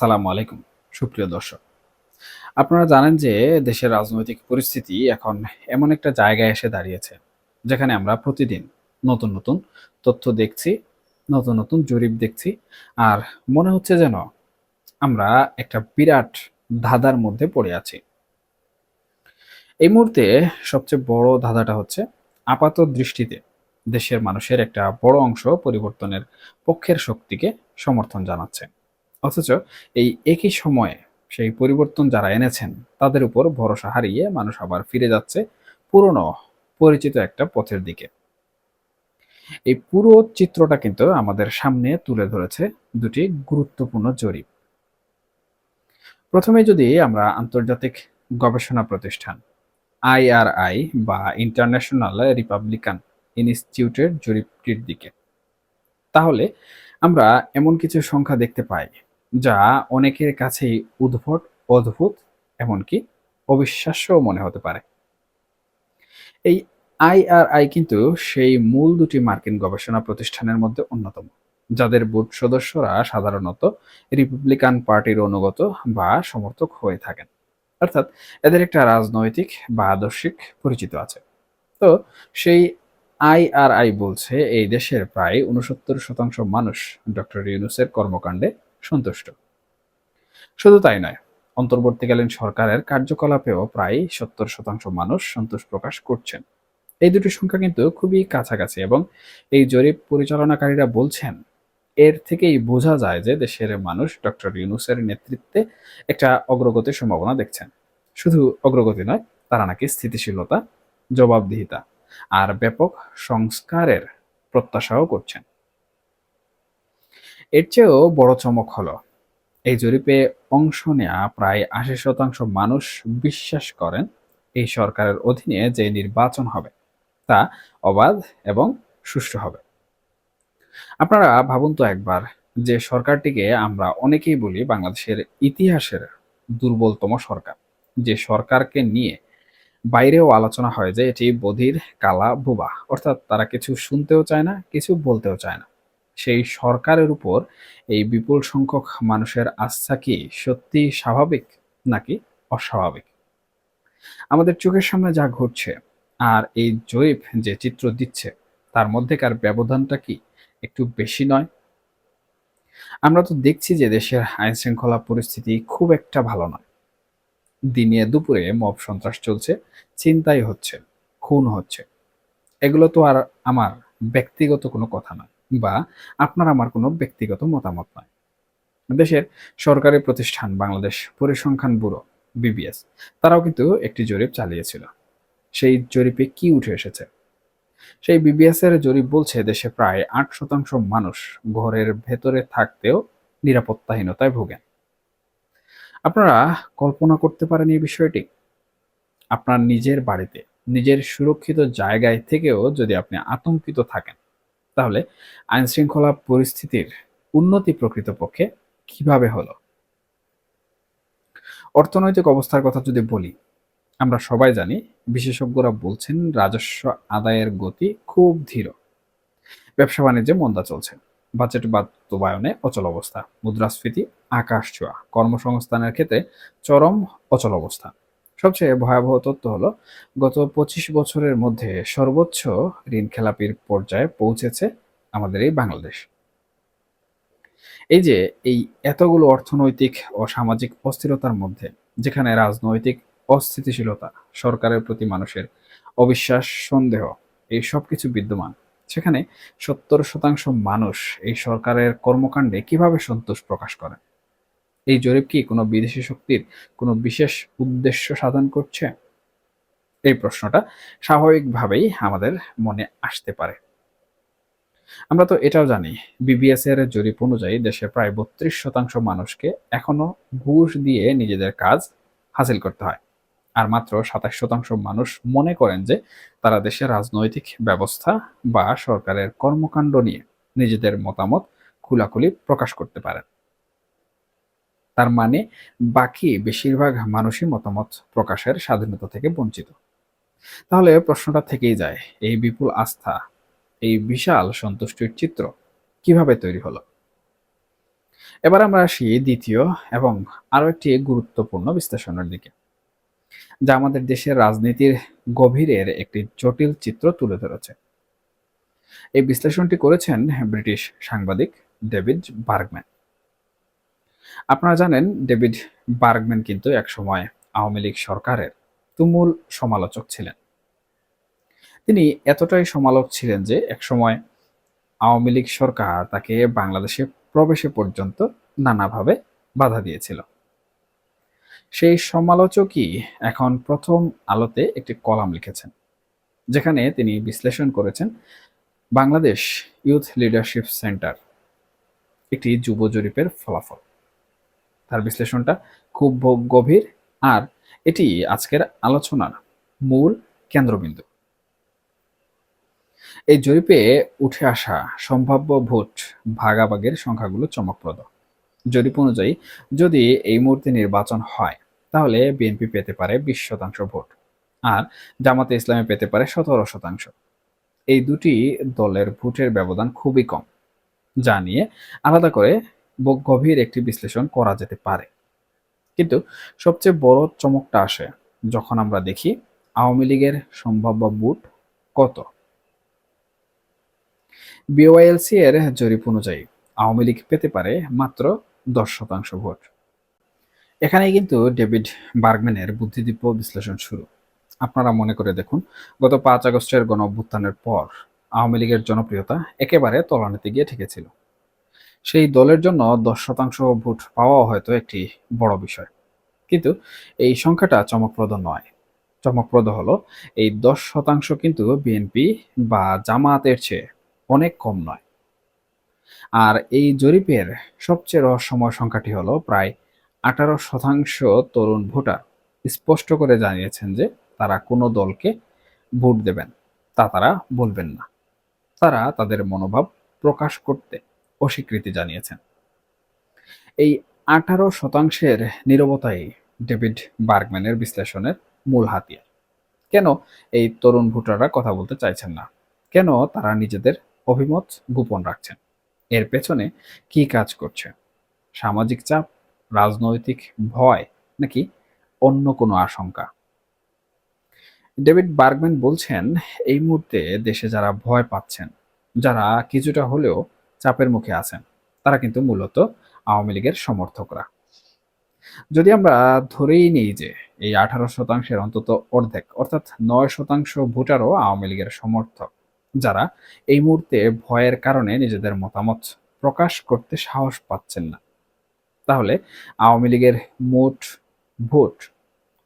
আসসালামু আলাইকুম, সুপ্রিয় দর্শক। আপনারা জানেন যে দেশের রাজনৈতিক পরিস্থিতি এখন এমন একটা জায়গায় এসে দাঁড়িয়েছে, যেখানে আমরা প্রতিদিন নতুন নতুন তথ্য দেখছি, নতুন নতুন জরিপ দেখছি, আর মনে হচ্ছে যেন আমরা একটা বিরাট ধাঁধার মধ্যে পড়ে আছি। এই মুহূর্তে সবচেয়ে বড় ধাঁধাটা হচ্ছে আপাত দৃষ্টিতে দেশের মানুষের একটা বড় অংশ পরিবর্তনের পক্ষের শক্তিকে সমর্থন জানাচ্ছে। অথচ এই একই সময়ে সেই পরিবর্তন যারা এনেছেন, তাদের উপর ভরসা হারিয়ে মানুষ আবার ফিরে যাচ্ছে পুরনো, পরিচিত একটা পথের দিকে। এই পুরো চিত্রটা কিন্তু আমাদের সামনে তুলে ধরেছে দুটি গুরুত্বপূর্ণ জরিপ। প্রথমে যদি আমরা আন্তর্জাতিক গবেষণা প্রতিষ্ঠান আইআরআই বা ইন্টারন্যাশনাল রিপাবলিকান ইনস্টিটিউটের জরিপটির দিকে। তাহলে আমরা এমন কিছু সংখ্যা দেখতে পাই। যা অনেকের কাছেই উদ্ভট, অদ্ভুত, এমনকি অবিশ্বাস্য মনে হতে পারে। এই আইআরআই কিন্তু সেই মূল দুটি মার্কিন গবেষণা প্রতিষ্ঠানের মধ্যে অন্যতম, যাদের বোর্ড সদস্যরা সাধারণত রিপাবলিকান পার্টির অনুগত বা সমর্থক হয়ে থাকেন। অর্থাৎ এদের একটা রাজনৈতিক বা আদর্শিক পরিচিত আছে। তো সেই আইআরআই বলছে, এই দেশের প্রায় উনসত্তর শতাংশ মানুষ ডক্টর ইউনুসের কর্মকাণ্ডে সন্তুষ্ট। শুধু তাই নয়, অন্তর্বর্তীকালীন সরকারের কার্যকলাপেও প্রায় সত্তর শতাংশ মানুষ সন্তোষ প্রকাশ করছেন। এই দুটি সংখ্যা কিন্তু খুবই কাছাকাছি এবং এই জরিপ পরিচালনাকারীরা বলছেন, এর থেকেই বোঝা যায় যে দেশের মানুষ ডক্টর ইউনুসের নেতৃত্বে একটা অগ্রগতির সম্ভাবনা দেখছেন। শুধু অগ্রগতি নয়, তারা নাকি স্থিতিশীলতা, জবাবদিহিতা আর ব্যাপক সংস্কারের প্রত্যাশাও করছেন। এর চেয়েও বড় চমক হলো, এই জরিপে অংশ নেওয়া প্রায় আশি শতাংশ মানুষ বিশ্বাস করেন এই সরকারের অধীনে যে নির্বাচন হবে, তা অবাধ এবং সুষ্ঠু হবে। আপনারা ভাবুন তো একবার, যে সরকারটিকে আমরা অনেকেই বলি বাংলাদেশের ইতিহাসের দুর্বলতম সরকার, যে সরকারকে নিয়ে বাইরেও আলোচনা হয় যে এটি বধির, কালা বুবা অর্থাৎ তারা কিছু শুনতেও চায় না, কিছু বলতেও চায় না। সেই সরকারের উপর এই বিপুল সংখ্যক মানুষের আস্থা কি সত্যি স্বাভাবিক নাকি অস্বাভাবিক? আমাদের চোখের সামনে যা ঘটছে আর এই জরিপ যে চিত্র দিচ্ছে, তার মধ্যেকার ব্যবধানটা কি একটু বেশি নয়? আমরা তো দেখছি যে দেশের আইন শৃঙ্খলা পরিস্থিতি খুব একটা ভালো নয়। দিনে দুপুরে মব সন্ত্রাস চলছে, চিন্তাই হচ্ছে, খুন হচ্ছে। এগুলো তো আর আমার ব্যক্তিগত কোনো কথা নয়। বা আপনার আমার কোনো ব্যক্তিগত মতামত নয়। দেশের সরকারি প্রতিষ্ঠান বাংলাদেশ পরিসংখ্যান ব্যুরো, বিবিএস, তারাও কিন্তু একটি জরিপ চালিয়েছিল। সেই জরিপে কি উঠে এসেছে? সেই বিবিএস এর জরিপ বলছে, দেশে প্রায় আট শতাংশ মানুষ ঘরের ভেতরে থাকতেও নিরাপত্তাহীনতায় ভোগেন। আপনারা কল্পনা করতে পারেন এই বিষয়টি? আপনার নিজের বাড়িতে, নিজের সুরক্ষিত জায়গায় থেকেও যদি আপনি আতঙ্কিত থাকেন তাহলে আইন শৃঙ্খলা পরিস্থিতির উন্নতি প্রকৃতপক্ষে কীভাবে হলো? অর্থনৈতিক অবস্থার কথা যদি বলি, আমরা সবাই জানি বিশেষজ্ঞরা বলছেন রাজস্ব আদায়ের গতি খুব ধীর। ব্যবসা বাণিজ্যে মন্দা চলছে। বাজেট বাস্তবায়নে অচল অবস্থা। মুদ্রাস্ফীতি, আকাশ ছোঁয়া। কর্মসংস্থানের ক্ষেত্রে চরম অচল অবস্থা। সবচেয়ে ভয়াবহ তথ্য হলো, গত পঁচিশ বছরের মধ্যে সর্বোচ্চ ঋণ খেলাপির পর্যায়ে পৌঁছেছে আমাদের এই বাংলাদেশ। এই যে এই এতগুলো অর্থনৈতিক ও সামাজিক অস্থিরতার মধ্যে, যেখানে রাজনৈতিক অস্থিতিশীলতা, সরকারের প্রতি মানুষের অবিশ্বাস, সন্দেহ, এই সব কিছু বিদ্যমান, সেখানে সত্তর শতাংশ মানুষ এই সরকারের কর্মকাণ্ডে কীভাবে সন্তোষ প্রকাশ করে? এই জরিপ কি কোনো বিদেশি শক্তির কোনো বিশেষ উদ্দেশ্য সাধন করছে? এই প্রশ্নটা স্বাভাবিকভাবেই আমাদের মনে আসতে পারে। আমরা তো এটাও জানি বিবিএস এর জরিপ অনুযায়ী দেশে প্রায় বত্রিশ শতাংশ মানুষকে এখনও ঘুষ দিয়ে নিজেদের কাজ হাসিল করতে হয়। আর মাত্র সাতাশ শতাংশ মানুষ মনে করেন যে তারা দেশের রাজনৈতিক ব্যবস্থা বা সরকারের কর্মকাণ্ড নিয়ে নিজেদের মতামত খোলাখুলি প্রকাশ করতে পারেন। তার মানে বাকি বেশিরভাগ মানুষই মতামত প্রকাশের স্বাধীনতা থেকে বঞ্চিত। তাহলে প্রশ্নটা থেকেই যায়, এই বিপুল আস্থা, এই বিশাল সন্তুষ্টির চিত্র কীভাবে তৈরি হলো? এবার আমরা আসি দ্বিতীয় এবং আরও একটি গুরুত্বপূর্ণ বিশ্লেষণের দিকে, যা আমাদের দেশের রাজনীতির গভীরের একটি জটিল চিত্র তুলে ধরেছে। এই বিশ্লেষণটি করেছেন ব্রিটিশ সাংবাদিক ডেভিড বার্গম্যান। আপনারা জানেন ডেভিড বার্গম্যান কিন্তু একসময় আওয়ামী লীগ সরকারের তুমুল সমালোচক ছিলেন। তিনি এতটাই সমালোচক ছিলেন যে একসময় আওয়ামী লীগ সরকার তাকে বাংলাদেশে প্রবেশে পর্যন্ত নানাভাবে বাধা দিয়েছিল। সেই সমালোচকই এখন প্রথম আলোতে একটি কলাম লিখেছেন, যেখানে তিনি বিশ্লেষণ করেছেন বাংলাদেশ ইউথ লিডারশিপ সেন্টার একটি যুব জরিপের ফলাফল। তার বিশ্লেষণটা খুব গভীর। আর এটি আজকের আলোচনার মূল কেন্দ্রবিন্দু। এই জরিপে উঠে আসা সম্ভাব্য ভোট ভাগাভাগের সংখ্যাগুলো চমকপ্রদ। জরিপ অনুযায়ী যদি এই মুহূর্তে নির্বাচন হয়, তাহলে বিএনপি পেতে পারে বিশ শতাংশ ভোট আর জামাতে ইসলামে পেতে পারে সতেরো শতাংশ। এই দুটি দলের ভোটের ব্যবধান খুবই কম, যা নিয়ে আলাদা করে গভীর একটি বিশ্লেষণ করা যেতে পারে। কিন্তু সবচেয়ে বড় চমকটা আসে যখন আমরা দেখি আওয়ামী লীগের সম্ভাব্য বুট কত। বিওয়াইএলসি এর জরিপ অনুযায়ী আওয়ামী লীগ পেতে পারে মাত্র দশ শতাংশ ভোট। এখানে কিন্তু ডেভিড বার্গম্যানের বুদ্ধিদীপ্ত বিশ্লেষণ শুরু। আপনারা মনে করে দেখুন, গত পাঁচ আগস্টের গণ অভ্যুত্থানের পর আওয়ামী লীগের জনপ্রিয়তা একেবারে তলানিতে গিয়ে ঠেকেছিল। সেই দলের জন্য দশ শতাংশ ভোট পাওয়াও হয়তো একটি বড় বিষয়। কিন্তু এই সংখ্যাটা চমকপ্রদ নয়। চমকপ্রদ হলো, এই দশ শতাংশ কিন্তু বিএনপি বা জামায়াতের চেয়ে অনেক কম নয়। আর এই জরিপের সবচেয়ে রহস্যময় সংখ্যাটি হলো প্রায় আঠারো শতাংশ তরুণ ভোটার স্পষ্ট করে জানিয়েছেন যে তারা কোনো দলকে ভোট দেবেন, তা তারা বলবেন না। তারা তাদের মনোভাব প্রকাশ করতে অস্বীকৃতি জানিয়েছেন। এই আঠারো শতাংশের নিরবতাই ডেভিড বার্গম্যানের বিশ্লেষণের মূল হাতিয়ার। কেন এই তরুণ ভোটাররা কথা বলতে চাইছেন না? কেন তারা নিজেদের অভিমত গোপন রাখছেন? এর পেছনে কি কাজ করছে? সামাজিক চাপ, রাজনৈতিক ভয় নাকি অন্য কোনো আশঙ্কা? ডেভিড বার্গম্যান বলছেন, এই মুহূর্তে দেশে যারা ভয় পাচ্ছেন, যারা কিছুটা হলেও চাপের মুখে আছেন। তারা কিন্তু মূলত আওয়ামী লীগের সমর্থকরা। যদি আমরা ধরেই নিই যে এই আঠারো শতাংশের অন্তত অর্ধেক, অর্থাৎ নয় শতাংশ ভোটারও আওয়ামী লীগের সমর্থক, যারা এই মুহূর্তে ভয়ের কারণে নিজেদের মতামত প্রকাশ করতে সাহস পাচ্ছেন না। তাহলে আওয়ামী লীগের মোট ভোট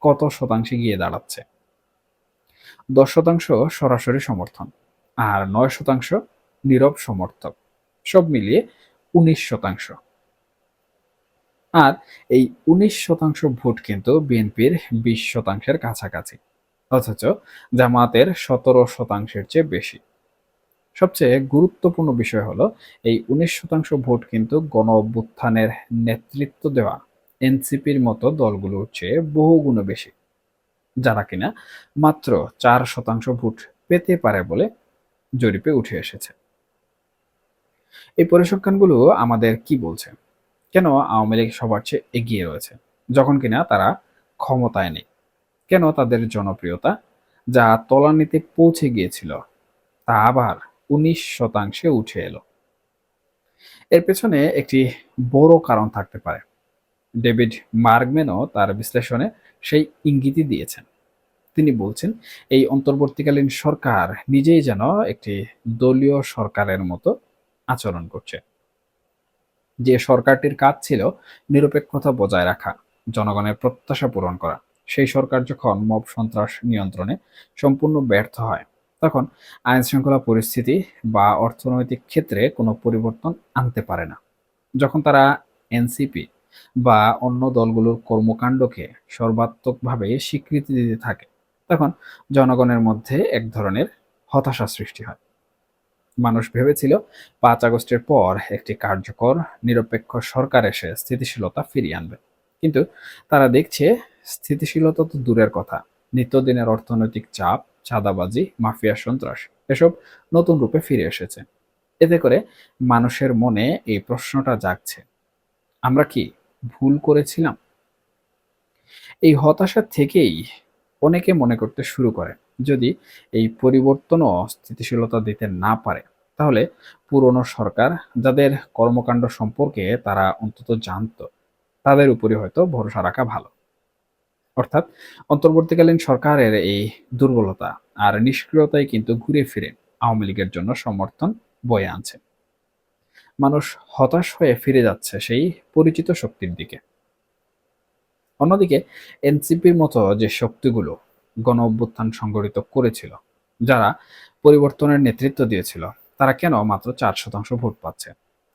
কত শতাংশে গিয়ে দাঁড়াচ্ছে? দশ শতাংশ সরাসরি সমর্থন, আর নয় শতাংশ নীরব সমর্থক। সব মিলিয়ে উনিশ শতাংশ। আর এই উনিশ শতাংশ ভোট কিন্তু বিএনপির বিশ শতাংশের কাছাকাছি, অথচ জামাতের সতেরো শতাংশের চেয়ে বেশি। সবচেয়ে গুরুত্বপূর্ণ বিষয় হলো, এই উনিশ শতাংশ ভোট কিন্তু গণ অভ্যুত্থানের নেতৃত্ব দেওয়া এনসিপির মতো দলগুলোর চেয়ে বহুগুণ বেশি, যারা কিনা মাত্র চার শতাংশ ভোট পেতে পারে বলে জরিপে উঠে এসেছে। এই পরিসংখ্যানগুলো আমাদের কি বলছে? কেন আওয়ামী লীগ সবার চেয়ে এগিয়ে রয়েছে? যখন কিনা তারা ক্ষমতায় নেই। কেন তাদের জনপ্রিয়তা, যা তলানিতে পৌঁছে গিয়েছিল, তা আবার উনিশ শতাংশে উঠে এলো। এর পেছনে একটি বড় কারণ থাকতে পারে। ডেভিড মার্গম্যানও তার বিশ্লেষণে সেই ইঙ্গিতই দিয়েছেন। তিনি বলছেন, এই অন্তর্বর্তীকালীন সরকার নিজেই যেন একটি দলীয় সরকারের মতো আচরণ করছে। যে সরকারটির কাজ ছিল নিরপেক্ষতা বজায় রাখা, জনগণের প্রত্যাশা পূরণ করা, সেই সরকার যখন মব সন্ত্রাস নিয়ন্ত্রণে সম্পূর্ণ ব্যর্থ হয়, তখন আইন শৃঙ্খলা পরিস্থিতি বা অর্থনৈতিক ক্ষেত্রে কোনো পরিবর্তন আনতে পারে না। যখন তারা এনসিপি বা অন্য দলগুলোর কর্মকাণ্ডকে সর্বাত্মকভাবে স্বীকৃতি দিতে থাকে, তখন জনগণের মধ্যে এক ধরনের হতাশা সৃষ্টি হয়। মানুষ ভেবেছিল, পাঁচ আগস্টের পর একটি কার্যকর, নিরপেক্ষ সরকার এসে স্থিতিশীলতা ফিরিয়ে আনবে। কিন্তু তারা দেখছে, স্থিতিশীলতা তো দূরের কথা। নিত্যদিনের অর্থনৈতিক চাপ, চাঁদাবাজি, মাফিয়া সন্ত্রাস, এসব নতুন রূপে ফিরে এসেছে। এতে করে মানুষের মনে এই প্রশ্নটা জাগছে, আমরা কি ভুল করেছিলাম? এই হতাশা থেকেই অনেকে মনে করতে শুরু করে। যদি এই পরিবর্তনও স্থিতিশীলতা দিতে না পারে, তাহলে পুরনো সরকার যাদের কর্মকাণ্ড সম্পর্কে তারা অন্তত জানতো, তাদের উপরে হয়তো ভরসা রাখা ভালো। অর্থাৎ অন্তর্বর্তীকালীন সরকারের এই দুর্বলতা আর নিষ্ক্রিয়তাই কিন্তু ঘুরে ফিরে আওয়ামী লীগের জন্য সমর্থন বয়ে আনছে। মানুষ হতাশ হয়ে ফিরে যাচ্ছে সেই পরিচিত শক্তির দিকে। অন্যদিকে এনসিপির মতো যে শক্তিগুলো গণ অভ্যুত্থান সংগঠিত করেছিল, যারা পরিবর্তনের নেতৃত্ব দিয়েছিল। তারা কেন মাত্র চার শতাংশ ভোট পাচ্ছে?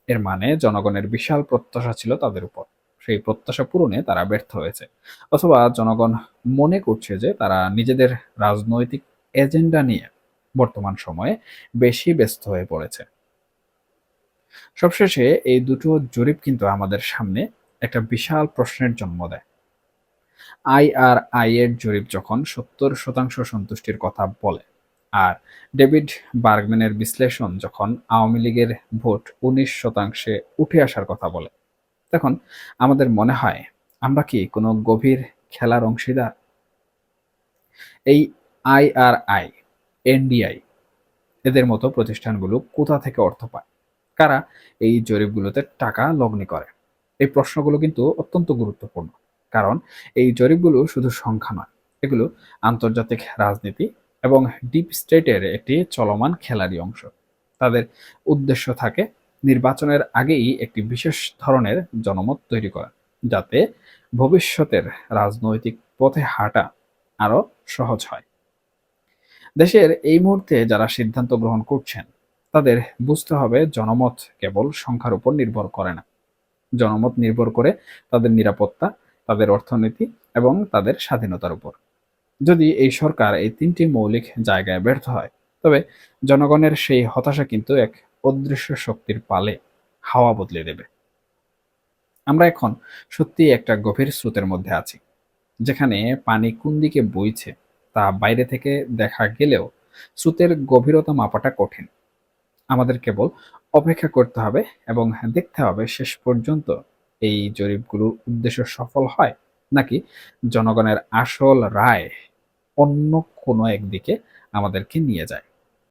এর মানে জনগণের বিশাল প্রত্যাশা ছিল তাদের উপর। সেই প্রত্যাশা পূরণে তারা ব্যর্থ হয়েছে। অথবা জনগণ মনে করছে যে তারা নিজেদের রাজনৈতিক এজেন্ডা নিয়ে বর্তমান সময়ে বেশি ব্যস্ত হয়ে পড়েছে। সবশেষে এই দুটো জরিপ কিন্তু আমাদের সামনে একটা বিশাল প্রশ্নের জন্ম দেয়। আইআরআই এর জরিপ যখন সত্তর শতাংশ সন্তুষ্টির কথা বলে, আর ডেভিড বার্গম্যানের বিশ্লেষণ যখন আওয়ামী লীগের ভোট উনিশ শতাংশে উঠে আসার কথা বলে, তখন আমাদের মনে হয় আমরা কি কোনো গভীর খেলার অংশীদার? এই আইআরআই এনডিআই এদের মতো প্রতিষ্ঠানগুলো কোথা থেকে অর্থ পায়? কারা এই জরিপগুলোতে টাকা লগ্নি করে? এই প্রশ্নগুলো কিন্তু অত্যন্ত গুরুত্বপূর্ণ। কারণ এই জরিপগুলো শুধু সংখ্যা নয়, এগুলো আন্তর্জাতিক রাজনীতি এবং ডিপ স্টেটের একটি চলমান খেলারই অংশ। তাদের উদ্দেশ্য থাকে নির্বাচনের আগেই একটি বিশেষ ধরনের জনমত তৈরি করা, যাতে ভবিষ্যতের রাজনৈতিক পথে হাঁটা আরও সহজ হয়। দেশের এই মুহূর্তে যারা সিদ্ধান্ত গ্রহণ করছেন, তাদের বুঝতে হবে জনমত কেবল সংখ্যার উপর নির্ভর করে না। জনমত নির্ভর করে তাদের নিরাপত্তা তাদের অর্থনীতি এবং তাদের স্বাধীনতার উপর। যদি এই সরকার এই তিনটি মৌলিক জায়গায় ব্যর্থ হয়, তবে জনগণের সেই হতাশা কিন্তু এক অদৃশ্য শক্তির পালে হাওয়া বদলে দেবে। আমরা এখন সত্যি একটা গভীর স্রোতের মধ্যে আছি, যেখানে পানি কোন দিকে বইছে তা বাইরে থেকে দেখা গেলেও স্রোতের গভীরতা মাপাটা কঠিন। আমাদের কেবল অপেক্ষা করতে হবে এবং দেখতে হবে শেষ পর্যন্ত এই জরিপগুলোর উদ্দেশ্য সফল হয় নাকি জনগণের আসল রায় অন্য কোনো একদিকে আমাদেরকে নিয়ে যায়?